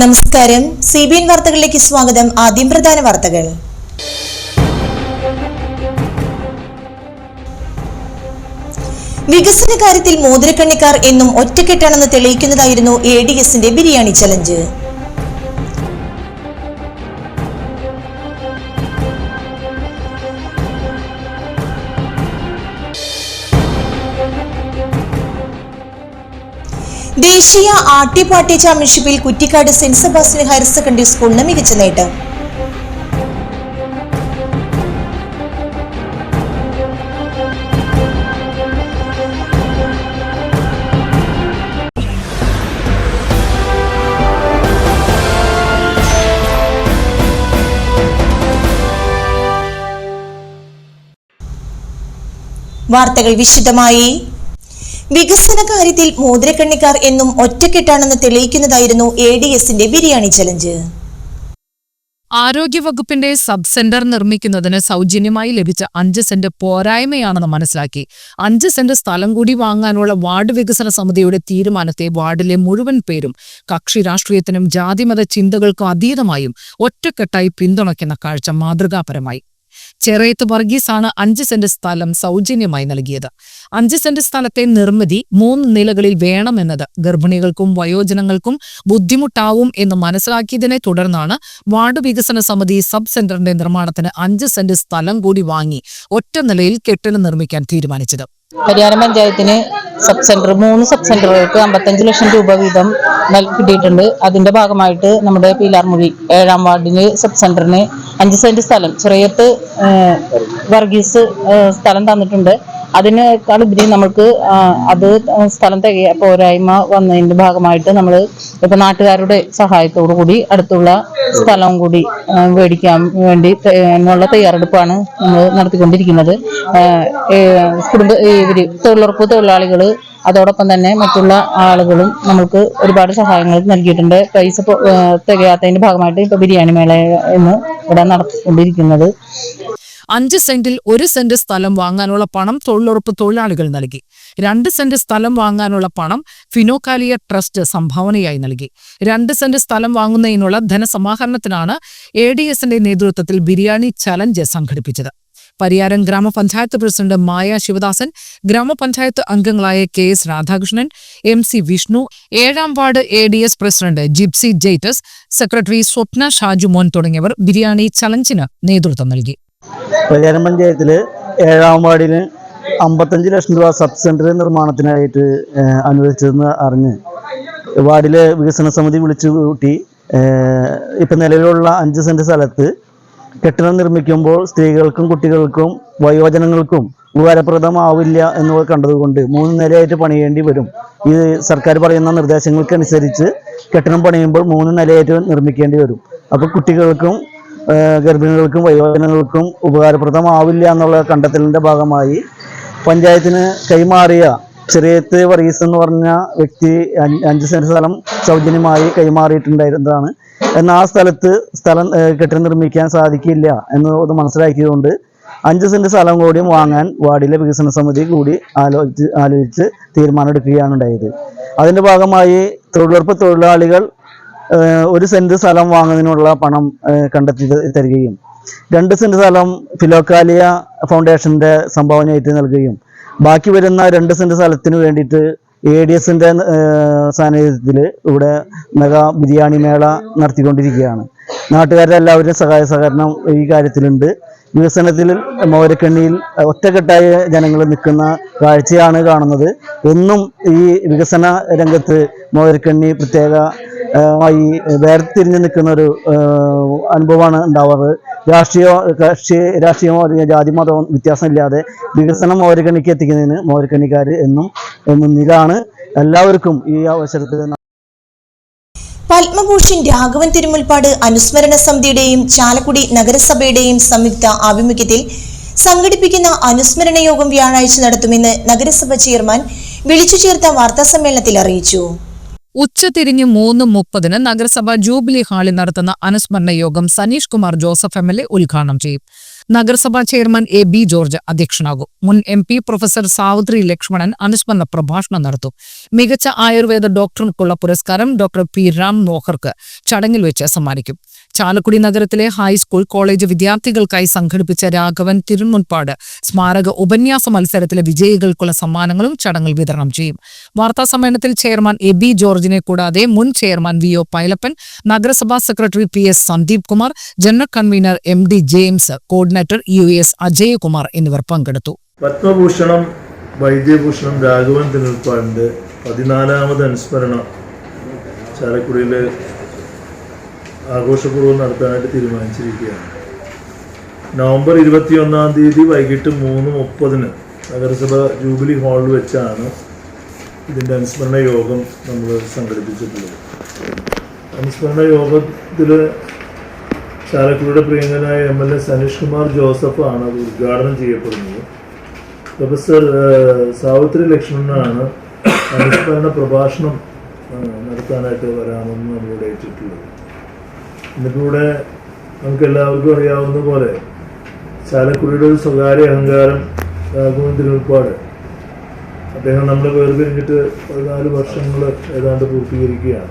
നമസ്കാരം. C B N വാർത്തകളിലേക്ക് സ്വാഗതം. ആദ്യം പ്രധാന വാർത്തകൾ. വികസന കാര്യത്തിൽ മോതിരക്കണ്ണിക്കാർ എന്നും ഒറ്റക്കെട്ടാണെന്ന് തെളിയിക്കുന്നതായിരുന്നു എ ഡി എസിന്റെ ബിരിയാണി ചലഞ്ച്. ദേശീയ ആട്ടിപ്പാട്ടി ചാമ്പ്യൻഷിപ്പിൽ Kuttikkad saint Sebastian higher secondary സ്കൂളിന് മികച്ച നേട്ടം. വാർത്തകൾ വിശദമായി. വികസന കാര്യത്തിൽ മോതിരക്കണ്ണിക്കാർ എന്നും ഒറ്റക്കെട്ടാണെന്ന് തെളിയിക്കുന്നതായിരുന്നു എ ഡി എസിന്റെ ബിരിയാണി ചലഞ്ച് ആരോഗ്യവകുപ്പിന്റെ സബ് സെന്റർ നിർമ്മിക്കുന്നതിന് സൗജന്യമായി ലഭിച്ച അഞ്ച് സെന്റ് പോരായ്മയാണെന്ന് മനസ്സിലാക്കി. അഞ്ച് സെന്റ് സ്ഥലം കൂടി വാങ്ങാനുള്ള വാർഡ് വികസന സമിതിയുടെ തീരുമാനത്തെ വാർഡിലെ മുഴുവൻ പേരും കക്ഷി രാഷ്ട്രീയത്തിനും ജാതിമത ചിന്തകൾക്കും അതീതമായും ഒറ്റക്കെട്ടായി പിന്തുണയ്ക്കുന്ന കാഴ്ച മാതൃകാപരമായി. ചെറയത്ത് വർഗീസാണ് അഞ്ച് സെന്റ് സ്ഥലം സൗജന്യമായി നൽകിയത്. അഞ്ച് സെന്റ് സ്ഥലത്തെ നിർമ്മിതി മൂന്ന് നിലകളിൽ വേണമെന്നത് ഗർഭിണികൾക്കും വയോജനങ്ങൾക്കും ബുദ്ധിമുട്ടാവും എന്ന് മനസ്സിലാക്കിയതിനെ തുടർന്നാണ് വാർഡ് വികസന സമിതി സബ് സെന്ററിന്റെ നിർമ്മാണത്തിന് അഞ്ച് സെന്റ് സ്ഥലം കൂടി വാങ്ങി ഒറ്റ നിലയിൽ കെട്ടിടം നിർമ്മിക്കാൻ തീരുമാനിച്ചത്. പരിയാരം പഞ്ചായത്തിന് സബ് സെന്റർ മൂന്ന് സബ് സെന്ററുകൾക്ക് അമ്പത്തഞ്ച് ലക്ഷം രൂപ വീതം കിട്ടിയിട്ടുണ്ട്. അതിന്റെ ഭാഗമായിട്ട് നമ്മുടെ പീലാർമുഴി ഏഴാം വാർഡിന് സബ് സെന്ററിന് അഞ്ച് സെന്റ് സ്ഥലം ചെറിയത്ത് വർഗീസ് സ്ഥലം തന്നിട്ടുണ്ട്. അതിനേക്കാൾ ഉപരി നമുക്ക് അത് സ്ഥലം തികയ പോരായ്മ വന്നതിന്റെ ഭാഗമായിട്ട് നമ്മൾ ഇപ്പൊ നാട്ടുകാരുടെ സഹായത്തോടു കൂടി അടുത്തുള്ള സ്ഥലവും കൂടി മേടിക്കാൻ വേണ്ടി എന്നുള്ള തയ്യാറെടുപ്പാണ് നമ്മൾ നടത്തിക്കൊണ്ടിരിക്കുന്നത്. കുടുംബ ഇവർ തൊഴിലുറപ്പ് തൊഴിലാളികൾ അതോടൊപ്പം തന്നെ മറ്റുള്ള ആളുകളും നമ്മൾക്ക് ഒരുപാട് സഹായങ്ങൾ നൽകിയിട്ടുണ്ട്. പൈസ തികയാത്തതിന്റെ ഭാഗമായിട്ട് ഇപ്പൊ ബിരിയാണി മേള എന്ന് ഇവിടെ നടത്തിക്കൊണ്ടിരിക്കുന്നത്. അഞ്ച് സെന്റിൽ ഒരു സെന്റ് സ്ഥലം വാങ്ങാനുള്ള പണം തൊഴിലുറപ്പ് തൊഴിലാളികൾ നൽകി. രണ്ട് സെന്റ് സ്ഥലം വാങ്ങാനുള്ള പണം ഫിനോകാലിയ ട്രസ്റ്റ് സംഭാവനയായി നൽകി. രണ്ട് സെന്റ് സ്ഥലം വാങ്ങുന്നതിനുള്ള ധനസമാഹരണത്തിനാണ് എ ഡി എസിന്റെ നേതൃത്വത്തിൽ ബിരിയാണി ചലഞ്ച് സംഘടിപ്പിച്ചത്. പരിയാരം ഗ്രാമപഞ്ചായത്ത് പ്രസിഡന്റ് മായ ശിവദാസൻ ഗ്രാമപഞ്ചായത്ത് അംഗങ്ങളായ K S Radhakrishnan M C Vishnu ഏഴാം ward A D S president Gypsy ജെയ്റ്റസ് secretary Swapna Shajumon തുടങ്ങിയവർ ബിരിയാണി ചലഞ്ചിന് നേതൃത്വം നൽകി. പരിയാരം പഞ്ചായത്തിൽ ഏഴാം വാർഡിന് അമ്പത്തഞ്ച് ലക്ഷം രൂപ സബ് സെന്റർ നിർമ്മാണത്തിനായിട്ട് അനുവദിച്ചതെന്ന് അറിഞ്ഞ് വാർഡിലെ വികസന സമിതി വിളിച്ചു കൂട്ടി ഇപ്പം നിലവിലുള്ള അഞ്ച് സെന്റ് സ്ഥലത്ത് കെട്ടിടം നിർമ്മിക്കുമ്പോൾ സ്ത്രീകൾക്കും കുട്ടികൾക്കും വയോജനങ്ങൾക്കും ഉപകാരപ്രദമാവില്ല എന്ന് കണ്ടതുകൊണ്ട് മൂന്ന് നിലയായിട്ട് പണിയേണ്ടി വരും. ഇത് സർക്കാർ പറയുന്ന നിർദ്ദേശങ്ങൾക്കനുസരിച്ച് കെട്ടിടം പണിയുമ്പോൾ മൂന്ന് നിലയായിട്ട് നിർമ്മിക്കേണ്ടി വരും. അപ്പോൾ കുട്ടികൾക്കും ഗർഭിണികൾക്കും വയോജനങ്ങൾക്കും ഉപകാരപ്രദമാവില്ല എന്നുള്ള കണ്ടെത്തലിന്റെ ഭാഗമായി പഞ്ചായത്തിന് കൈമാറിയ ചെറിയത്ത് വർഗീസ് എന്ന് പറഞ്ഞ വ്യക്തി അഞ്ച് സെന്റ് സ്ഥലം സൗജന്യമായി കൈമാറിയിട്ടുണ്ടായിരുന്നതാണ്. എന്നാൽ ആ സ്ഥലത്ത് സ്ഥലം കെട്ടി കെട്ടിടം നിർമ്മിക്കാൻ സാധിക്കില്ല എന്ന് എന്നത് മനസ്സിലാക്കിയതുകൊണ്ട് അഞ്ച് സെന്റ് സ്ഥലം കൂടിയും വാങ്ങാൻ വാർഡിലെ വികസന സമിതി കൂടി ആലോചിച്ച് ആലോചിച്ച് തീരുമാനമെടുക്കുകയാണ് ഉണ്ടായത്. അതിന്റെ ഭാഗമായി തൊഴിലുറപ്പ് തൊഴിലാളികൾ ഒരു സെന്റ് സ്ഥലം വാങ്ങുന്നതിനുള്ള പണം കണ്ടെത്തി തരികയും രണ്ട് സെന്റ് സ്ഥലം ഫിലോക്കാലിയ ഫൗണ്ടേഷന്റെ സംഭാവനയായിട്ട് നൽകുകയും ബാക്കി വരുന്ന രണ്ട് സെന്റ് സ്ഥലത്തിന് വേണ്ടിയിട്ട് എ ഡി എസിന്റെ സാന്നിധ്യത്തിൽ ഇവിടെ മെഗാ ബിരിയാണി മേള നടത്തിക്കൊണ്ടിരിക്കുകയാണ്. നാട്ടുകാരുടെ എല്ലാവരുടെയും സഹായ സഹകരണം ഈ കാര്യത്തിലുണ്ട്. വികസനത്തിൽ മോരക്കണ്ണിയിൽ ഒറ്റക്കെട്ടായ ജനങ്ങൾ നിൽക്കുന്ന കാഴ്ചയാണ് കാണുന്നത്. എന്നും ഈ വികസന രംഗത്ത് മോരക്കണ്ണി പ്രത്യേക മായി വേർതിരിഞ്ഞ് നിൽക്കുന്ന ഒരു അനുഭവമാണ് ഉണ്ടാവാറ്. രാഷ്ട്രീയ കക്ഷി രാഷ്ട്രീയമോ അല്ലെങ്കിൽ ജാതി വ്യത്യാസമില്ലാതെ വികസനം മോരക്കണ്ണിക്ക് എത്തിക്കുന്നതിന് മോരക്കണിക്കാർ എന്നും മുന്നിലാണ് എല്ലാവർക്കും ഈ അവസരത്തിൽ പത്മഭൂഷൺ രാഘവൻ തിരുമുൽപ്പാട് അനുസ്മരണ സമിതിയുടെയും ചാലക്കുടി നഗരസഭയുടെയും സംയുക്ത ആഭിമുഖ്യത്തിൽ സംഘടിപ്പിക്കുന്ന അനുസ്മരണ യോഗം വ്യാഴാഴ്ച നടത്തുമെന്ന് നഗരസഭ ചെയർമാൻ വിളിച്ചു ചേർത്ത വാർത്താസമ്മേളനത്തിൽ അറിയിച്ചു. ഉച്ചതിരിഞ്ഞ് മൂന്ന് മുപ്പതിന് നഗരസഭ ജൂബിലി ഹാളിൽ നടത്തുന്ന അനുസ്മരണ യോഗം Saneesh Kumar Joseph M L A ഉദ്ഘാടനം ചെയ്യും. നഗരസഭാ ചെയർമാൻ എ ബി ജോർജ് അധ്യക്ഷനാകും. മുൻ M P professor Savithri Lakshmanan അനുസ്മരണ പ്രഭാഷണം നടത്തും. മികച്ച ആയുർവേദ ഡോക്ടർക്കുള്ള പുരസ്കാരം ഡോക്ടർ പി രാം നോഹർക്ക് ചടങ്ങിൽ വെച്ച് സമ്മാനിക്കും. ചാലക്കുടി നഗരത്തിലെ ഹൈസ്കൂൾ കോളേജ് വിദ്യാർത്ഥികൾക്കായി സംഘടിപ്പിച്ച രാഘവൻ തിരുമുൻപാട് സ്മാരക ഉപന്യാസ മത്സരത്തിലെ വിജയികൾക്കുള്ള സമ്മാനങ്ങളും ചടങ്ങിൽ വിതരണം ചെയ്യും. വാർത്താ സമ്മേളനത്തിൽ ചെയർമാൻ എ ബി ജോർജിനെ കൂടാതെ മുൻ ചെയർമാൻ വി ഒ പൈലപ്പൻ നഗരസഭാ secretary P S Sandeep Kumar general convener M D James coordinator U S Ajayakumar എന്നിവർ പങ്കെടുത്തു. പത്മഭൂഷണം വൈദ്യഭൂഷണം രാഘവൻ തിരുപ്പാടിന്റെ പതിനാലാമത് അനുസ്മരണം ചാലക്കുടിയിൽ ആഘോഷപൂർവം നടത്താനായിട്ട് തീരുമാനിച്ചിരിക്കുകയാണ്. നവംബർ ഇരുപത്തിയൊന്നാം തീയതി വൈകിട്ട് മൂന്ന് മുപ്പതിന് നഗരസഭ ജൂബിലി ഹാളിൽ വെച്ചാണ് ഇതിന്റെ അനുസ്മരണ യോഗം നമ്മൾ സംഘടിപ്പിച്ചിട്ടുള്ളത്. അനുസ്മരണ യോഗത്തിൽ ചാലക്കുടിയുടെ പ്രിയങ്കനായ M L A Saneesh Kumar ജോസഫാണ് അത് ഉദ്ഘാടനം ചെയ്യപ്പെടുന്നത്. പ്രൊഫസർ സാവിത്രി ലക്ഷ്മണനാണ് അനുസ്മരണ പ്രഭാഷണം നടത്താനായിട്ട് വരാമെന്ന് നമ്മളോട് ഏറ്റിട്ടുള്ളത് ഇന്നിവിടെ നമുക്ക് എല്ലാവർക്കും അറിയാവുന്ന പോലെ ചാലക്കുടിയുടെ ഒരു സ്വകാര്യ അഹങ്കാരം രാഘവൻ അദ്ദേഹം നമ്മളെ വേർപിരിഞ്ഞിട്ട് പതിനാല് വർഷങ്ങൾ ഏതാണ്ട് പൂർത്തീകരിക്കുകയാണ്.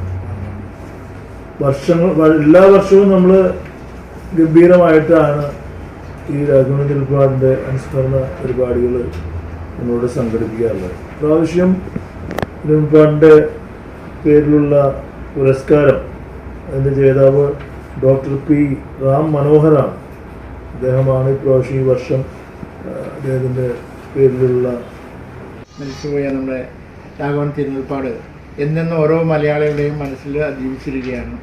വർഷങ്ങൾ എല്ലാ വർഷവും നമ്മൾ ഗംഭീരമായിട്ടാണ് ഈ രാഘവൻ തിരുപ്പാടിന്റെ അനുസ്മരണ പരിപാടികൾ നമ്മളോട് സംഘടിപ്പിക്കാറുള്ളത്. പ്രാവശ്യം തിരുപ്പാടിന്റെ പേരിലുള്ള പുരസ്കാരം അതിന്റെ ജേതാവ് ഡോക്ടർ പി റാം മനോഹറാണ് അദ്ദേഹമാണ് ഇപ്രാവശ്യം ഈ വർഷം അദ്ദേഹത്തിന്റെ പേരിലുള്ള മരിച്ചുപോയ നമ്മുടെ രാഘവൻ തിരുനൽപ്പാട് എന്നെന്നും ഓരോ മലയാളികളുടെയും മനസ്സിൽ ജീവിച്ചിരിക്കുകയാണ്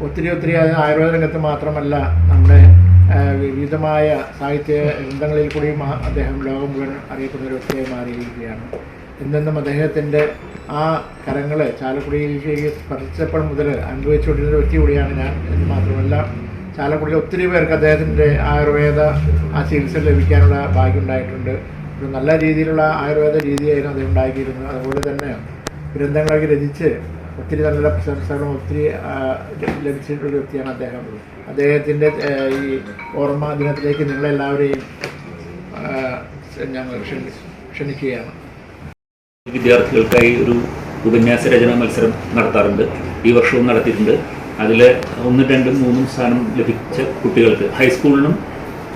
ഒത്തിരി ഒത്തിരി അത് ആയുർവേദ രംഗത്ത് മാത്രമല്ല നമ്മുടെ വിവിധമായ സാഹിത്യ ഗ്രന്ഥങ്ങളിൽ കൂടിയും അദ്ദേഹം ലോകം മുഴുവൻ അറിയപ്പെടുന്ന ഒരു വ്യക്തിയായി മാറിയിരിക്കുകയാണ്. എന്നെന്നും അദ്ദേഹത്തിന്റെ ആ കരങ്ങൾ ചാലക്കുടിയിലേക്ക് സ്പർശിച്ചപ്പോൾ മുതൽ അനുഭവിച്ചുകൊണ്ടിരുന്ന വ്യക്തി കൂടിയാണ് ഞാൻ എന്ന് മാത്രമല്ല ചാലക്കുടിയിൽ ഒത്തിരി പേർക്ക് അദ്ദേഹത്തിന്റെ ആയുർവേദ ആ ചികിത്സ ലഭിക്കാനുള്ള ഭാഗ്യമുണ്ടായിട്ടുണ്ട്. ഒരു നല്ല രീതിയിലുള്ള ആയുർവേദ രീതിയായിരുന്നു അദ്ദേഹം ഉണ്ടാക്കിയിരുന്നത്. അതുപോലെ തന്നെ ഗ്രന്ഥങ്ങളൊക്കെ രചിച്ച് ഒത്തിരി നല്ല പ്രശംസകളും ഒത്തിരി ലഭിച്ചിട്ടുള്ള വ്യക്തിയാണ് അദ്ദേഹം. അദ്ദേഹത്തിന്റെ ഈ ഓർമ്മ ദിനത്തിലേക്ക് നിങ്ങളെല്ലാവരെയും ഞങ്ങൾ ക്ഷണി ക്ഷണിക്കുകയാണ്. വിദ്യാർത്ഥികൾക്കായി ഒരു ഉപന്യാസ രചന മത്സരം നടത്താറുണ്ട്. ഈ വർഷവും നടത്തിയിട്ടുണ്ട്. അതിൽ ഒന്നും രണ്ടും മൂന്നും സ്ഥാനം ലഭിച്ച കുട്ടികൾക്ക് ഹൈസ്കൂളിനും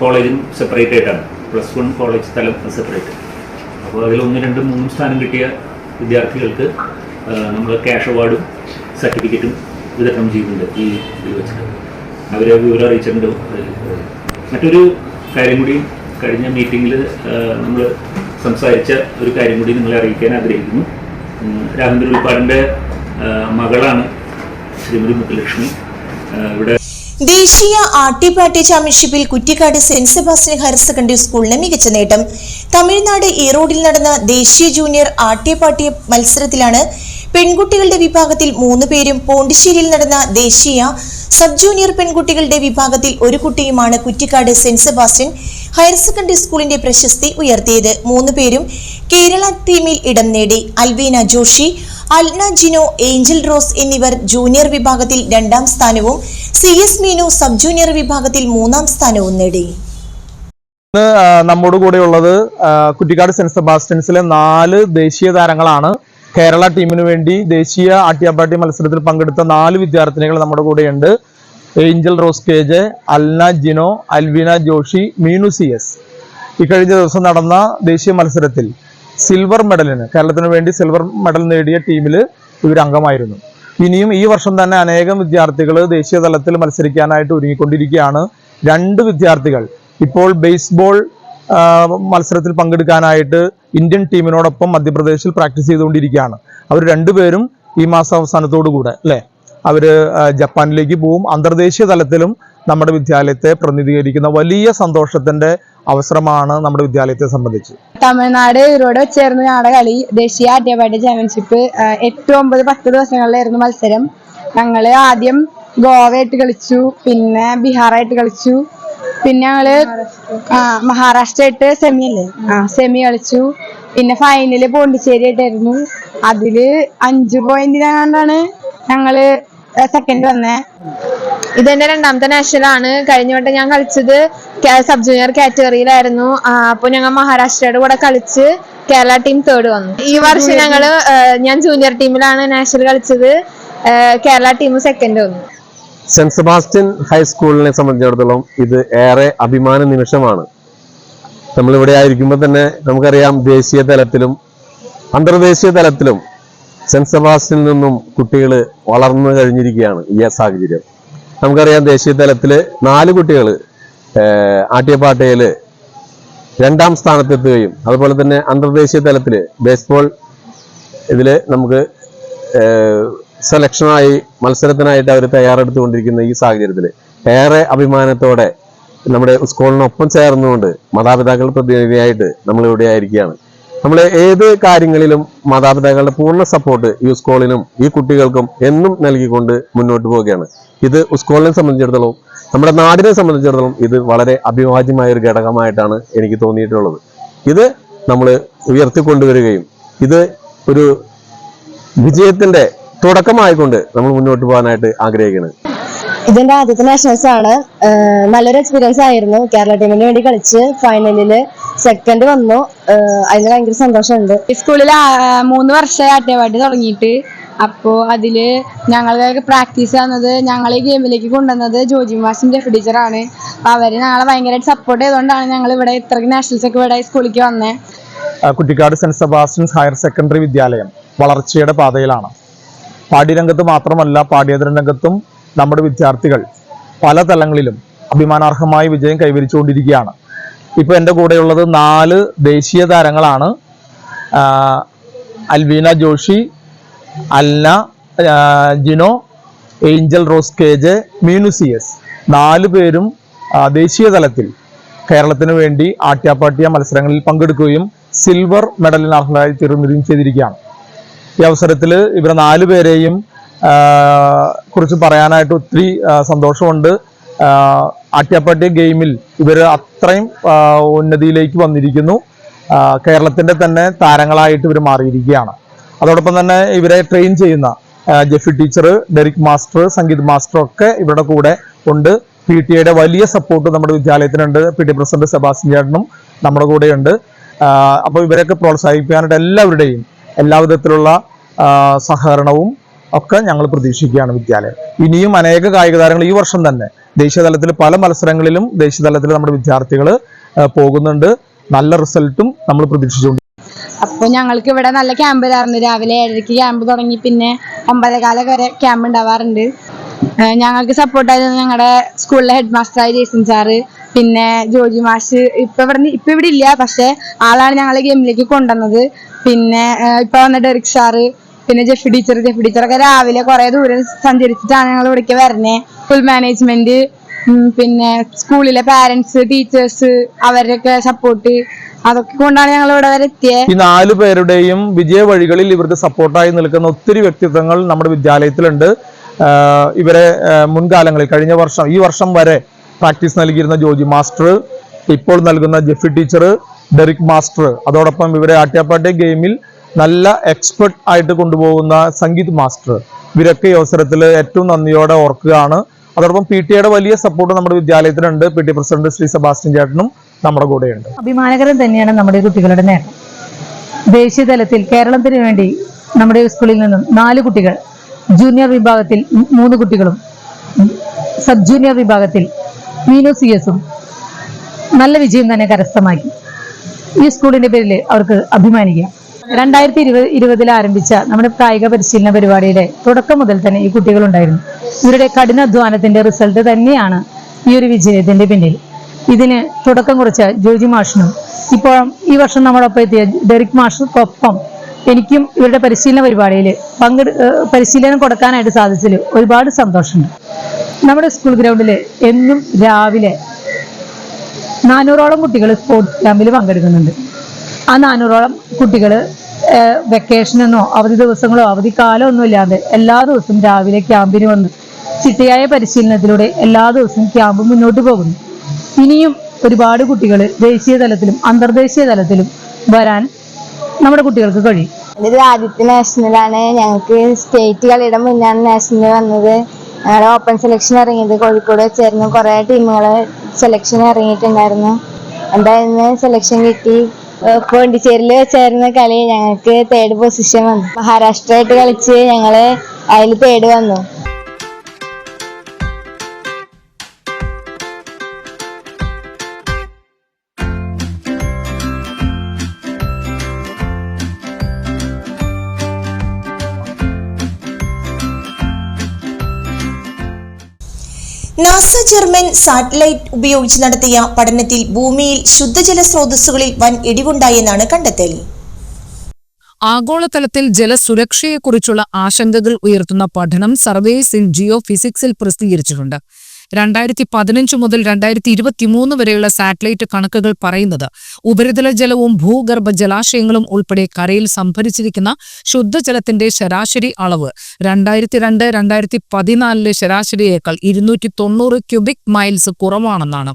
കോളേജിനും സെപ്പറേറ്റ് ആയിട്ടാണ്. പ്ലസ് വൺ കോളേജ് സ്ഥലം സെപ്പറേറ്റ് അപ്പോൾ അതിൽ ഒന്ന് രണ്ടും മൂന്നും സ്ഥാനം കിട്ടിയ വിദ്യാർത്ഥികൾക്ക് നമ്മൾ ക്യാഷ് അവാർഡും സർട്ടിഫിക്കറ്റും വിതരണം ചെയ്യുന്നുണ്ട് ഈ ഇതിൽ വെച്ചിട്ട്. അവരെ വിവരം അറിയിച്ചിട്ടുണ്ട്. മറ്റൊരു കാര്യം കൂടി കഴിഞ്ഞ മീറ്റിങ്ങിൽ നമ്മൾ സംസാരിച്ച ഒരു കാര്യം കൂടി നിങ്ങളെ അറിയിക്കാൻ ആഗ്രഹിക്കുന്നു. ഉം, ഉൾപ്പാടിന്റെ മകളാണ് ശ്രീമതി മുത്തുലക്ഷ്മി. ഇവിടെ ദേശീയ ആട്ടിപ്പാട്ടി ചാമ്പ്യൻഷിപ്പിൽ Kuttikkad saint Sebastian higher secondary സ്കൂളിന് മികച്ച നേട്ടം. തമിഴ്നാട് ഈറോഡിൽ നടന്ന ദേശീയ ജൂനിയർ ആട്ടിയപ്പാട്ടി മത്സരത്തിലാണ് പെൺകുട്ടികളുടെ വിഭാഗത്തിൽ മൂന്ന് പേരും പോണ്ടിശ്ശേരിയിൽ നടന്ന ദേശീയ സബ് ജൂനിയർ പെൺകുട്ടികളുടെ വിഭാഗത്തിൽ ഒരു കുട്ടിയുമാണ് Kuttikkad saint Sebastian higher secondary സ്കൂളിന്റെ പ്രശസ്തി ഉയർത്തിയത് മൂന്ന് പേരും കേരള ടീമിൽ ഇടം നേടി. അൽവീന ജോഷി അൽന ജിനോ ഏഞ്ചൽ റോസ് എന്നിവർ ജൂനിയർ വിഭാഗത്തിൽ രണ്ടാം സ്ഥാനവും C S Meenu sub junior വിഭാഗത്തിൽ മൂന്നാം സ്ഥാനവും നേടി. നമ്മോട് കൂടെയുള്ളത് കുറ്റിക്കാട് സെന്റ് സെബാസ്റ്റ്യൻസിലെ നാല് ദേശീയ താരങ്ങളാണ്. കേരള ടീമിന് വേണ്ടി ദേശീയ ആട്ടിയാപ്പാട്ടി മത്സരത്തിൽ പങ്കെടുത്ത നാല് വിദ്യാർത്ഥിനികൾ നമ്മുടെ കൂടെയുണ്ട്. Angel Rose K J Alna Jino Alvina Joshy Meenu C S. ഇക്കഴിഞ്ഞ ദിവസം നടന്ന ദേശീയ മത്സരത്തിൽ സിൽവർ മെഡലിന് കേരളത്തിന് വേണ്ടി സിൽവർ മെഡൽ നേടിയ ടീമിൽ ഇവർ അംഗമായിരുന്നു. ഇനിയും ഈ വർഷം തന്നെ അനേകം വിദ്യാർത്ഥികൾ ദേശീയ തലത്തിൽ മത്സരിക്കാനായിട്ട് ഒരുങ്ങിക്കൊണ്ടിരിക്കുകയാണ്. രണ്ട് വിദ്യാർത്ഥികൾ ഇപ്പോൾ ബേസ്ബോൾ മത്സരത്തിൽ പങ്കെടുക്കാനായിട്ട് ഇന്ത്യൻ ടീമിനോടൊപ്പം മധ്യപ്രദേശിൽ പ്രാക്ടീസ് ചെയ്തുകൊണ്ടിരിക്കുകയാണ്. അവർ രണ്ടുപേരും ഈ മാസം അവസാനത്തോടു കൂടെ അല്ലേ? അവർ ആ, ജപ്പാനിലേക്ക് പോവും. അന്തർദേശീയ തലത്തിലും നമ്മുടെ വിദ്യാലയത്തെ പ്രതിനിധീകരിക്കുന്ന വലിയ സന്തോഷത്തിന്റെ അവസരമാണ് നമ്മുടെ വിദ്യാലയത്തെ സംബന്ധിച്ച്. തമിഴ്നാട് ഇവരോട് ചേർന്ന് ഞങ്ങളുടെ കളി ദേശീയ അധ്യാപക ചാമ്പ്യൻഷിപ്പ് എട്ട് ഒമ്പത് പത്ത് ദിവസങ്ങളിലായിരുന്നു മത്സരം. ഞങ്ങൾ ആദ്യം ഗോവയായിട്ട് കളിച്ചു പിന്നെ ബീഹാറായിട്ട് കളിച്ചു പിന്നെ ഞങ്ങൾ മഹാരാഷ്ട്രയായിട്ട് സെമി അല്ലേ? ആ സെമി കളിച്ചു. പിന്നെ ഫൈനൽ പോണ്ടിച്ചേരി ആയിട്ടായിരുന്നു അതിൽ അഞ്ച് പോയിന്റിനാണ്ടാണ് ഞങ്ങൾ സെക്കൻഡ് വന്നേ. ഇതെന്റെ രണ്ടാമത്തെ നാഷണൽ ആണ്. കഴിഞ്ഞ വട്ടം ഞാൻ കളിച്ചത് സബ് ജൂനിയർ കാറ്റഗറിയിലായിരുന്നു അപ്പോൾ അപ്പൊ ഞങ്ങൾ മഹാരാഷ്ട്രയുടെ കൂടെ കളിച്ച് കേരള ടീം തേർഡ് വന്നു. ഈ വർഷം ഞങ്ങൾ ഞാൻ ജൂനിയർ ടീമിലാണ് നാഷണൽ കളിച്ചത്. കേരള ടീം സെക്കൻഡ് വന്നു. സെന്റ് സെബാസ്റ്റ്യൻ ഹൈസ്കൂളിനെ സംബന്ധിച്ചിടത്തോളം ഇത് ഏറെ അഭിമാന നിമിഷമാണ്. നമ്മളിവിടെ ആയിരിക്കുമ്പോൾ തന്നെ നമുക്കറിയാം ദേശീയ തലത്തിലും അന്തർദേശീയ തലത്തിലും സെന്റ് സെബാസ്റ്റ്യനിൽ നിന്നും കുട്ടികൾ വളർന്നു കഴിഞ്ഞിരിക്കുകയാണ് ഈ സാഹചര്യം. നമുക്കറിയാം ദേശീയ തലത്തിൽ നാല് കുട്ടികൾ ആട്ടിയപ്പാട്ടയിൽ രണ്ടാം സ്ഥാനത്തെത്തുകയും അതുപോലെ തന്നെ അന്തർദേശീയ തലത്തിൽ ബേസ്ബോൾ ഇതിൽ നമുക്ക് സെലക്ഷനായി മത്സരത്തിനായിട്ട് അവർ തയ്യാറെടുത്തുകൊണ്ടിരിക്കുന്ന ഈ സാഹചര്യത്തിൽ ഏറെ അഭിമാനത്തോടെ നമ്മുടെ സ്കൂളിനൊപ്പം ചേർന്നുകൊണ്ട് മാതാപിതാക്കൾ പ്രതിനിധിയായിട്ട് നമ്മളിവിടെ ആയിരിക്കുകയാണ്. നമ്മൾ ഏത് കാര്യങ്ങളിലും മാതാപിതാക്കളുടെ പൂർണ സപ്പോർട്ട് ഈ സ്കൂളിനും ഈ കുട്ടികൾക്കും എന്നും നൽകിക്കൊണ്ട് മുന്നോട്ട് പോവുകയാണ്. ഇത് സ്കൂളിനെ സംബന്ധിച്ചിടത്തോളം നമ്മുടെ നാടിനെ സംബന്ധിച്ചിടത്തോളം ഇത് വളരെ അഭിവാജ്യമായ ഒരു ഘടകമായിട്ടാണ് എനിക്ക് തോന്നിയിട്ടുള്ളത്. ഇത് നമ്മൾ ഉയർത്തിക്കൊണ്ടുവരികയും ഇത് ഒരു വിജയത്തിന്റെ തുടക്കമായിക്കൊണ്ട് നമ്മൾ മുന്നോട്ട് പോകാനായിട്ട് ആഗ്രഹിക്കുന്നത് ഇതെന്റെ ആദ്യത്തെ നാഷണൽസ് ആണ്. നല്ലൊരു എക്സ്പീരിയൻസ് ആയിരുന്നു. കേരള ടീമിന് വേണ്ടി കളിച്ച് ഫൈനലിൽ സെക്കൻഡ് വന്നു. അതിന് ഭയങ്കര സന്തോഷമുണ്ട്. സ്കൂളിൽ മൂന്ന് വർഷമായി അട്ടേവാട്ടി തുടങ്ങിയിട്ട്. അപ്പോ അതിൽ ഞങ്ങൾക്ക് പ്രാക്ടീസ് തന്നത് ഞങ്ങൾ ഈ ഗെയിമിലേക്ക് കൊണ്ടുവന്നത് ജോജി മാസും ജെഫ് ടീച്ചറാണ് അപ്പോൾ അവർ ഞങ്ങളെ ഭയങ്കരമായിട്ട് സപ്പോർട്ട് ചെയ്തുകൊണ്ടാണ് ഞങ്ങൾ ഇവിടെ ഇത്രയ്ക്ക് നാഷണൽസ് ഒക്കെ ഇവിടെ സ്കൂളിലേക്ക് വന്നത് Kuttikkad saint Sebastian's higher secondary വിദ്യാലയം വളർച്ചയുടെ പാതയിലാണ്. പാഠ്യരംഗത്ത് മാത്രമല്ല പാഠ്യേതര രംഗത്തും നമ്മുടെ വിദ്യാർത്ഥികൾ പല തലങ്ങളിലും അഭിമാനാർഹമായ വിജയം കൈവരിച്ചുകൊണ്ടിരിക്കുകയാണ്. ഇപ്പൊ എന്റെ കൂടെയുള്ളത് നാല് ദേശീയ താരങ്ങളാണ്. Alvina Joshy Alna Jino Angel Rose K J Meenu C S. നാല് പേരും ദേശീയ തലത്തിൽ കേരളത്തിന് വേണ്ടി ആട്യാപ്പാട്ടിയ മത്സരങ്ങളിൽ പങ്കെടുക്കുകയും സിൽവർ മെഡലിന് അർഹരായി തീർന്നിരുകയും ചെയ്തിരിക്കുകയാണ്. ഈ അവസരത്തിൽ ഇവരെ നാലു പേരെയും കുറിച്ച് പറയാനായിട്ട് ഒത്തിരി സന്തോഷമുണ്ട്. ആ, ഗെയിമിൽ ഇവർ അത്രയും ഉന്നതിയിലേക്ക് വന്നിരിക്കുന്നു. കേരളത്തിന്റെ തന്നെ താരങ്ങളായിട്ട് ഇവർ മാറിയിരിക്കുകയാണ്. അതോടൊപ്പം തന്നെ ഇവരെ ട്രെയിൻ ചെയ്യുന്ന Jeffy teacher Derick master Sangeeth master ഒക്കെ ഇവരുടെ കൂടെ ഉണ്ട്. പി ടി എയുടെ വലിയ സപ്പോർട്ട് നമ്മുടെ വിദ്യാലയത്തിനുണ്ട്. പി ടി പ്രസിഡന്റ് സെബാസ്റ്റ്യൻ ചേട്ടനും നമ്മുടെ കൂടെയുണ്ട്. അപ്പോൾ ഇവരെയൊക്കെ പ്രോത്സാഹിപ്പിക്കാനായിട്ട് എല്ലാവരുടെയും എല്ലാവിധത്തിലുള്ള സഹകരണവും ഒക്കെ ഞങ്ങൾ പ്രതീക്ഷിക്കുകയാണ് വിദ്യാലയം. ഇനിയും അനേക കായിക താരങ്ങൾ ഈ വർഷം തന്നെ. ദേശീയതലത്തിൽ പല മത്സരങ്ങളിലും ദേശീയതലത്തിൽ നമ്മുടെ വിദ്യാർത്ഥികൾ പോകുന്നുണ്ട്. നല്ല റിസൾട്ടും നമ്മൾ പ്രതീക്ഷിച്ചുകൊണ്ട് അപ്പൊ ഞങ്ങൾക്ക് ഇവിടെ നല്ല ക്യാമ്പ് തരാറുണ്ട് രാവിലെ ഏഴരയ്ക്ക് ക്യാമ്പ് തുടങ്ങി പിന്നെ ഒമ്പതേകാല വരെ ക്യാമ്പ് ഉണ്ടാവാറുണ്ട്. ഞങ്ങൾക്ക് സപ്പോർട്ടായിരുന്നു ഞങ്ങളുടെ സ്കൂളിലെ ഹെഡ് മാസ്റ്ററായ ജേസൺ സാറ് പിന്നെ ജോജി മാഷ്. ഇപ്പൊ ഇവിടെ ഇപ്പൊ ഇവിടെ ഇല്ല പക്ഷെ ആളാണ് ഞങ്ങളെ ഗെയിമിലേക്ക് കൊണ്ടുവന്നത്. പിന്നെ ഇപ്പൊ വന്ന ഡെറിക് സാറ് പിന്നെ ജെഫി ടീച്ചർ ജെഫി ടീച്ചറൊക്കെ രാവിലെ കുറെ ദൂരം സഞ്ചരിച്ചിട്ടാണ് ഞങ്ങൾ ഇവിടേക്ക് വരണേ. സ്കൂൾ മാനേജ്മെന്റ് പിന്നെ സ്കൂളിലെ പാരന്റ്സ് ടീച്ചേഴ്സ് അവരൊക്കെ സപ്പോർട്ട് അതൊക്കെ കൊണ്ടാണ് ഞങ്ങൾ ഇവിടെ വരെ എത്തിയത് ഈ നാല് പേരുടെയും വിജയ വഴികളിൽ ഇവർക്ക് സപ്പോർട്ടായി നിൽക്കുന്ന ഒത്തിരി വ്യക്തിത്വങ്ങൾ നമ്മുടെ വിദ്യാലയത്തിലുണ്ട്. ഇവരെ മുൻകാലങ്ങളിൽ കഴിഞ്ഞ വർഷം ഈ വർഷം വരെ പ്രാക്ടീസ് നൽകിയിരുന്ന ജോജി മാസ്റ്റർ ഇപ്പോൾ നൽകുന്ന ജെഫി ടീച്ചർ ഡെറിക് മാസ്റ്റർ. അതോടൊപ്പം ഇവരെ ആട്യാപ്പാട്ടെ ഗെയിമിൽ നല്ല എക്സ്പെർട്ട് ആയിട്ട് കൊണ്ടുപോകുന്ന സംഗീത് മാസ്റ്റർ. ഇവരൊക്കെ ഈ അവസരത്തിൽ ഏറ്റവും നന്ദിയോടെ ഓർക്കുകയാണ്. അതോടൊപ്പം പി ടി എയുടെ വലിയ സപ്പോർട്ട് നമ്മുടെ വിദ്യാലയത്തിനുണ്ട്. P T president Shri Sebastian ചേട്ടനും നമ്മുടെ കൂടെയുണ്ട്. അഭിമാനകരം തന്നെയാണ് നമ്മുടെ കുട്ടികളുടെ നേട്ടം. ദേശീയ തലത്തിൽ കേരളത്തിന് വേണ്ടി നമ്മുടെ സ്കൂളിൽ നിന്നും നാല് കുട്ടികൾ ജൂനിയർ വിഭാഗത്തിൽ മൂന്ന് കുട്ടികളും സബ് ജൂനിയർ വിഭാഗത്തിൽ മീനു സി എസും നല്ല വിജയം തന്നെ കരസ്ഥമാക്കി. ഈ സ്കൂളിന്റെ പേരിൽ അവർക്ക് അഭിമാനിക്കാം. രണ്ടായിരത്തി ഇരുപത് ഇരുപതിൽ ആരംഭിച്ച നമ്മുടെ കായിക പരിശീലന പരിപാടിയുടെ തുടക്കം മുതൽ തന്നെ ഈ കുട്ടികളുണ്ടായിരുന്നു. ഇവരുടെ കഠിനാധ്വാനത്തിന്റെ റിസൾട്ട് തന്നെയാണ് ഈ ഒരു വിജയത്തിന്റെ പിന്നിൽ. ഇതിന് തുടക്കം കുറിച്ച ജോജി മാഷിനും ഇപ്പോൾ ഈ വർഷം നമ്മളൊപ്പം എത്തിയ ഡെറിക് മാഷിനൊപ്പം എനിക്കും ഇവരുടെ പരിശീലന പരിപാടിയിൽ പങ്കെടു പരിശീലനം കൊടുക്കാനായിട്ട് സാധിച്ചതിൽ ഒരുപാട് സന്തോഷമുണ്ട്. നമ്മുടെ സ്കൂൾ ഗ്രൗണ്ടിൽ എന്നും രാവിലെ നാനൂറോളം കുട്ടികൾ സ്പോർട്സ് ക്യാമ്പിൽ പങ്കെടുക്കുന്നുണ്ട്. ആ നാനൂറോളം കുട്ടികൾ വെക്കേഷനെന്നോ അവധി ദിവസങ്ങളോ അവധിക്കാലം ഒന്നും ഇല്ലാതെ എല്ലാ ദിവസവും രാവിലെ ക്യാമ്പിന് വന്ന് ചിട്ടയായ പരിശീലനത്തിലൂടെ എല്ലാ ദിവസവും ക്യാമ്പ് മുന്നോട്ട് പോകുന്നു. ഇനിയും ഒരുപാട് കുട്ടികൾ ദേശീയ തലത്തിലും അന്തർദേശീയ തലത്തിലും വരാൻ നമ്മുടെ കുട്ടികൾക്ക് കഴിയും. ഇത് ആദ്യത്തെ നാഷണലാണ്. ഞങ്ങൾക്ക് സ്റ്റേറ്റ് കളിയുടെ മുന്നാണ് നാഷണൽ വന്നത്. ഞങ്ങളുടെ ഓപ്പൺ സെലക്ഷൻ ഇറങ്ങിയത് കോഴിക്കോട് വെച്ചായിരുന്നു. കുറേ ടീമുകൾ സെലക്ഷൻ ഇറങ്ങിയിട്ടുണ്ടായിരുന്നു. എന്തായിരുന്നു സെലക്ഷൻ കിട്ടി. പോണ്ടിച്ചേരിയിൽ വെച്ചായിരുന്ന കളി ഞങ്ങൾക്ക് തേർഡ് പൊസിഷൻ വന്നു. മഹാരാഷ്ട്രയായിട്ട് കളിച്ച് ഞങ്ങൾ അതിൽ തേർഡ് വന്നു. നാസ ജർമ്മൻ സാറ്റലൈറ്റ് ഉപയോഗിച്ച് നടത്തിയ പഠനത്തിൽ ഭൂമിയിൽ ശുദ്ധജല സ്രോതസ്സുകളിൽ വൻ ഇടിവുണ്ടായെന്നാണ് കണ്ടെത്തൽ. ആഗോളതലത്തിൽ ജലസുരക്ഷയെക്കുറിച്ചുള്ള ആശങ്കകൾ ഉയർത്തുന്ന പഠനം സർവേസ് ഇൻ ജിയോ ഫിസിക്സിൽ പ്രസിദ്ധീകരിച്ചിട്ടുണ്ട്. രണ്ടായിരത്തി പതിനഞ്ച് മുതൽ രണ്ടായിരത്തി ഇരുപത്തിമൂന്ന് വരെയുള്ള സാറ്റലൈറ്റ് കണക്കുകൾ പറയുന്നത് ഉപരിതല ജലവും ഭൂഗർഭ ജലാശയങ്ങളും ഉൾപ്പെടെ കരയിൽ സംഭരിച്ചിരിക്കുന്ന ശുദ്ധജലത്തിന്റെ ശരാശരി അളവ് രണ്ടായിരത്തി രണ്ട് രണ്ടായിരത്തി പതിനാലിലെ ശരാശരിയേക്കാൾ ഇരുന്നൂറ്റി തൊണ്ണൂറ് ക്യൂബിക് മൈൽസ് കുറവാണെന്നാണ്.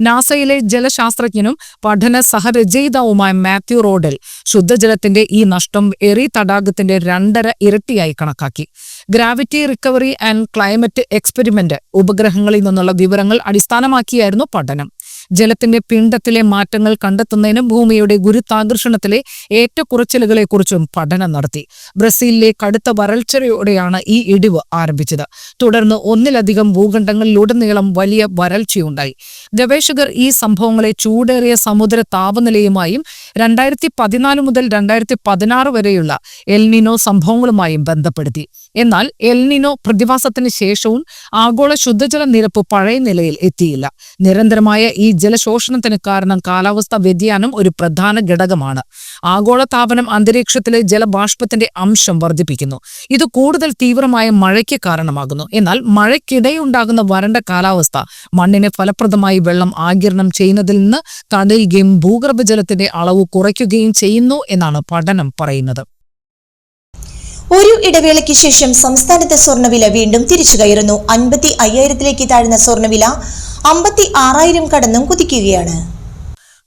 നാസയിലെ ജലശാസ്ത്രജ്ഞനും പഠന സഹരചയിതാവുമായ മാത്യു റോഡൽ ശുദ്ധജലത്തിന്റെ ഈ നഷ്ടം എറി തടാകത്തിന്റെ രണ്ടര ഇരട്ടിയായി കണക്കാക്കി. Gravity recovery and climate experiment ഉപഗ്രഹങ്ങളിൽ നിന്നുള്ള വിവരങ്ങൾ അടിസ്ഥാനമാക്കിയായിരുന്നു പഠനം. ജലത്തിന്റെ പിണ്ഡത്തിലെ മാറ്റങ്ങൾ കണ്ടെത്തുന്നതിനും ഭൂമിയുടെ ഗുരുത്വാകർഷണത്തിലെ ഏറ്റക്കുറച്ചിലുകളെക്കുറിച്ചും പഠനം നടത്തി. ബ്രസീലിലെ കടുത്ത വരൾച്ചയോടെയാണ് ഈ ഇടിവ് ആരംഭിച്ചത്. തുടർന്ന് ഒന്നിലധികം ഭൂഖണ്ഡങ്ങളിലുടനീളം വലിയ വരൾച്ചയുണ്ടായി. ഗവേഷകർ ഈ സംഭവങ്ങളെ ചൂടേറിയ സമുദ്ര താപനിലയുമായും രണ്ടായിരത്തി പതിനാല് മുതൽ രണ്ടായിരത്തി പതിനാറ് വരെയുള്ള എൽനിനോ സംഭവങ്ങളുമായും ബന്ധപ്പെടുത്തി. എന്നാൽ എൽനിനോ പ്രതിഭാസത്തിന് ശേഷവും ആഗോള ശുദ്ധജല നിരപ്പ് പഴയ നിലയിൽ എത്തിയില്ല. നിരന്തരമായ ഈ ജലശോഷണത്തിന് കാരണം കാലാവസ്ഥാ വ്യതിയാനം ഒരു പ്രധാന ഘടകമാണ്. ആഗോള താപനം അന്തരീക്ഷത്തിലെ ജലബാഷ്പത്തിന്റെ അംശം വർദ്ധിപ്പിക്കുന്നു. ഇത് കൂടുതൽ തീവ്രമായ മഴയ്ക്ക് കാരണമാകുന്നു. എന്നാൽ മഴയ്ക്കിടെയുണ്ടാകുന്ന വരണ്ട കാലാവസ്ഥ മണ്ണിനെ ഫലപ്രദമായി വെള്ളം ആഗിരണം ചെയ്യുന്നതിൽ നിന്ന് തടയുകയും ഭൂഗർഭജലത്തിന്റെ അളവ് കുറയ്ക്കുകയും ചെയ്യുന്നു എന്നാണ് പഠനം പറയുന്നത്. ഒരു ഇടവേളയ്ക്ക് ശേഷം സംസ്ഥാനത്തെ സ്വർണവില വീണ്ടും തിരിച്ചു കയറുന്നു. അൻപത്തി അയ്യായിരത്തിലേക്ക് താഴ്ന്ന സ്വർണവില അമ്പത്തി ആറായിരം കടന്നും കുതിക്കുകയാണ്.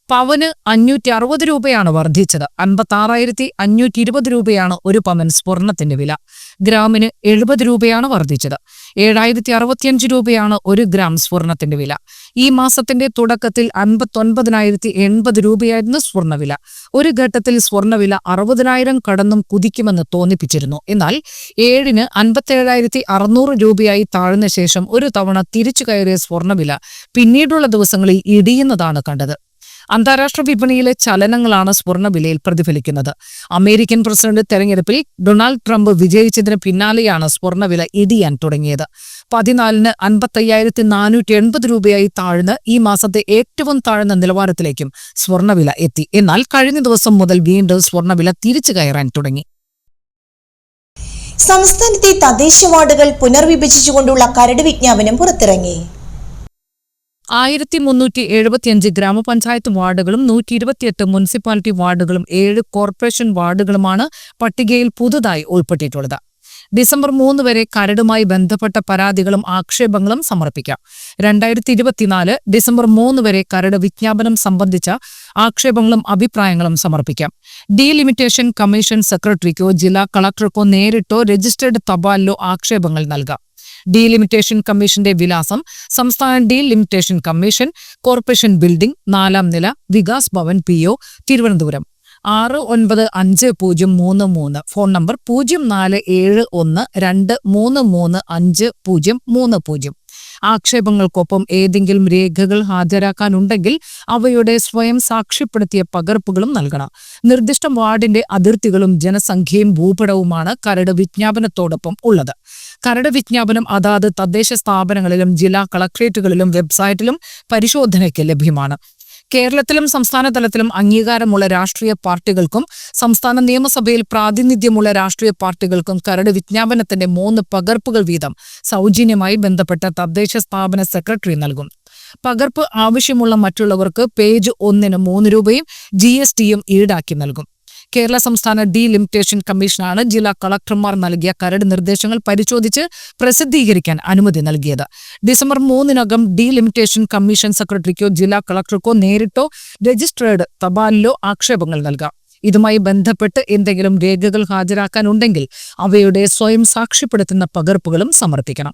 പവന് അഞ്ഞൂറ്റി അറുപത് രൂപയാണ് വർദ്ധിച്ചത്. അൻപത്തി ആറായിരത്തി അഞ്ഞൂറ്റി ഇരുപത് രൂപയാണ് ഒരു പവൻ സ്വർണത്തിന്റെ വില. ഗ്രാമിന് എഴുപത് രൂപയാണ് വർദ്ധിച്ചത്. ഏഴായിരത്തി അറുപത്തിയഞ്ച് രൂപയാണ് ഒരു ഗ്രാം സ്വർണത്തിന്റെ വില. ഈ മാസത്തിന്റെ തുടക്കത്തിൽ അൻപത്തൊൻപതിനായിരത്തി എൺപത് രൂപയായിരുന്നു സ്വർണവില ഒരു ഘട്ടത്തിൽ സ്വർണവില അറുപതിനായിരം കടന്നും കുതിക്കുമെന്ന് തോന്നിപ്പിച്ചിരുന്നു. എന്നാൽ ഏഴിന് അൻപത്തേഴായിരത്തി അറുന്നൂറ് രൂപയായി താഴ്ന്ന ശേഷം ഒരു തവണ തിരിച്ചു കയറിയ സ്വർണവില പിന്നീടുള്ള ദിവസങ്ങളിൽ ഇടിയുന്നതാണ് കണ്ടത്. അന്താരാഷ്ട്ര വിപണിയിലെ ചലനങ്ങളാണ് സ്വർണവിലയിൽ പ്രതിഫലിക്കുന്നത്. അമേരിക്കൻ പ്രസിഡന്റ് തെരഞ്ഞെടുപ്പിൽ ഡൊണാൾഡ് ട്രംപ് വിജയിച്ചതിന് പിന്നാലെയാണ് സ്വർണവില ഇടിയാൻ തുടങ്ങിയത്. പതിനാലിന് അൻപത്തയ്യായിരത്തി നാനൂറ്റി എൺപത് രൂപയായി താഴ്ന്ന് ഈ മാസത്തെ ഏറ്റവും താഴ്ന്ന നിലവാരത്തിലേക്കും സ്വർണവില എത്തി. എന്നാൽ കഴിഞ്ഞ ദിവസം മുതൽ വീണ്ടും സ്വർണവില തിരിച്ചു കയറാൻ തുടങ്ങി. സംസ്ഥാനത്തെ തദ്ദേശ വാർഡുകൾ പുനർവിഭജിച്ചുകൊണ്ടുള്ള കരട് വിജ്ഞാപനം പുറത്തിറങ്ങി. ആയിരത്തി മുന്നൂറ്റി എഴുപത്തിയഞ്ച് ഗ്രാമപഞ്ചായത്ത് വാർഡുകളും നൂറ്റി ഇരുപത്തിയെട്ട് മുനിസിപ്പാലിറ്റി വാർഡുകളും ഏഴ് കോർപ്പറേഷൻ വാർഡുകളുമാണ് പട്ടികയിൽ പുതുതായി ഉൾപ്പെട്ടിട്ടുള്ളത്. ഡിസംബർ മൂന്ന് വരെ കരടുമായി ബന്ധപ്പെട്ട പരാതികളും ആക്ഷേപങ്ങളും സമർപ്പിക്കാം. രണ്ടായിരത്തി ഇരുപത്തിനാല് ഡിസംബർ മൂന്ന് വരെ കരട് വിജ്ഞാപനം സംബന്ധിച്ച ആക്ഷേപങ്ങളും അഭിപ്രായങ്ങളും സമർപ്പിക്കാം. ഡീലിമിറ്റേഷൻ കമ്മീഷൻ സെക്രട്ടറിക്കോ ജില്ലാ കളക്ടർക്കോ നേരിട്ടോ രജിസ്റ്റേർഡ് തപാലിലോ ആക്ഷേപങ്ങൾ നൽകാം. ഡീലിമിറ്റേഷൻ കമ്മീഷന്റെ വിലാസം സംസ്ഥാന ഡീലിമിറ്റേഷൻ കമ്മീഷൻ കോർപ്പറേഷൻ ബിൽഡിംഗ് നാലാം നില വികാസ് ഭവൻ പി ഒ തിരുവനന്തപുരം. ആറ് ഒൻപത് അഞ്ച് പൂജ്യം മൂന്ന് മൂന്ന്. ഫോൺ നമ്പർ പൂജ്യം നാല് ഏഴ് ഒന്ന് രണ്ട് മൂന്ന് മൂന്ന് അഞ്ച് പൂജ്യം മൂന്ന് പൂജ്യം. ആക്ഷേപങ്ങൾക്കൊപ്പം ഏതെങ്കിലും രേഖകൾ ഹാജരാക്കാനുണ്ടെങ്കിൽ അവയുടെ സ്വയം സാക്ഷ്യപ്പെടുത്തിയ പകർപ്പുകളും നൽകണം. നിർദ്ദിഷ്ട വാർഡിന്റെ അതിർത്തികളും ജനസംഖ്യയും ഭൂപടവുമാണ് കരട് വിജ്ഞാപനത്തോടൊപ്പം ഉള്ളത്. കരട് വിജ്ഞാപനം അതാത് തദ്ദേശ സ്ഥാപനങ്ങളിലും ജില്ലാ കളക്ട്രേറ്റുകളിലും വെബ്സൈറ്റിലും പരിശോധനയ്ക്ക് ലഭ്യമാണ്. കേരളത്തിലും സംസ്ഥാന തലത്തിലും അംഗീകാരമുള്ള രാഷ്ട്രീയ പാർട്ടികൾക്കും സംസ്ഥാന നിയമസഭയിൽ പ്രാതിനിധ്യമുള്ള രാഷ്ട്രീയ പാർട്ടികൾക്കും കരട് വിജ്ഞാപനത്തിന്റെ മൂന്ന് പകർപ്പുകൾ വീതം സൗജന്യമായി ബന്ധപ്പെട്ട തദ്ദേശ സ്ഥാപന സെക്രട്ടറി നൽകും. പകർപ്പ് ആവശ്യമുള്ള മറ്റുള്ളവർക്ക് പേജ് ഒന്നിന് മൂന്ന് രൂപയും ജി എസ് ടിയും ഈടാക്കി നൽകും. കേരള സംസ്ഥാന ഡീലിമിറ്റേഷൻ കമ്മീഷനാണ് ജില്ലാ കളക്ടർമാർ നൽകിയ കരട് നിർദ്ദേശങ്ങൾ പരിശോധിച്ച് പ്രസിദ്ധീകരിക്കാൻ അനുമതി നൽകിയത്. ഡിസംബർ മൂന്നിനകം ഡീലിമിറ്റേഷൻ കമ്മീഷൻ സെക്രട്ടറിക്കോ ജില്ലാ കളക്ടർക്കോ നേരിട്ടോ രജിസ്ട്രേഡ് തപാലിലോ ആക്ഷേപങ്ങൾ നൽകാം. ഇതുമായി ബന്ധപ്പെട്ട് എന്തെങ്കിലും രേഖകൾ ഹാജരാക്കാനുണ്ടെങ്കിൽ അവയുടെ സ്വയം സാക്ഷ്യപ്പെടുത്തുന്ന പകർപ്പുകളും സമർപ്പിക്കണം.